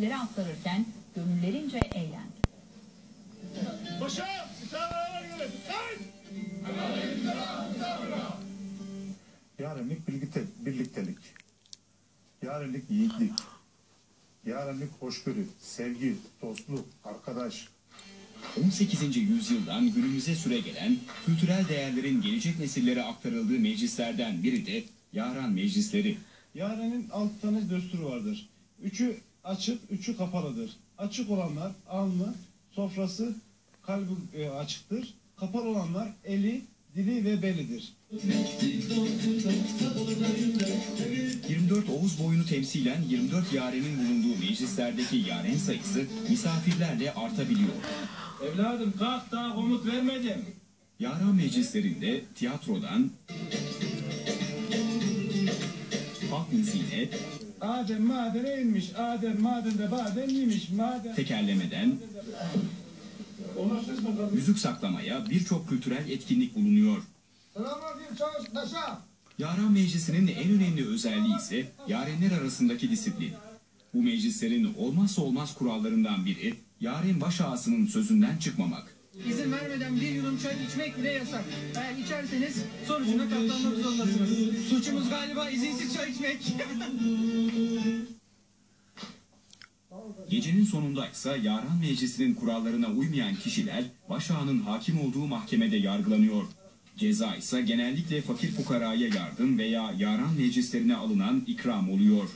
Leri aktarırken gönüllerince eğlendi. Başa! Yarenlik birlikte, birliktelik. Yarenlik yiğitlik. Yarenlik hoşgörü, sevgi, dostluk, arkadaş. 18. yüzyıldan günümüze süre gelen kültürel değerlerin gelecek nesillere aktarıldığı meclislerden biri de Yaran Meclisleri. Yarenin altı tane düsturu vardır. Üçü açık, üçü kapalıdır. Açık olanlar alnı, sofrası, kalbi e, açıktır. Kapalı olanlar eli, dili ve belidir. 24 Oğuz boyunu temsilen 24 yarenin bulunduğu meclislerdeki yaren sayısı misafirlerle artabiliyor. Evladım kalk daha komut vermedim. Yaran meclislerinde tiyatrodan halk müziğine, Adem madene inmiş, Adem madende badem yemiş, maden... tekerlemeden müzik saklamaya birçok kültürel etkinlik bulunuyor. Yaran Meclisi'nin en önemli özelliği ise yarenler arasındaki disiplin. Bu meclislerin olmazsa olmaz kurallarından biri yaren baş ağasının sözünden çıkmamak. İzin vermeden bir yudum çay içmek bile yasak. Eğer içerseniz sonucuna katlanmak zorundasınız. Suçumuz galiba izinsiz çay içmek. Gecenin sonunda ise Yaran Meclisi'nin kurallarına uymayan kişiler başağının hakim olduğu mahkemede yargılanıyor. Ceza ise genellikle fakir fukaraya yardım veya Yaran meclislerine alınan ikram oluyor.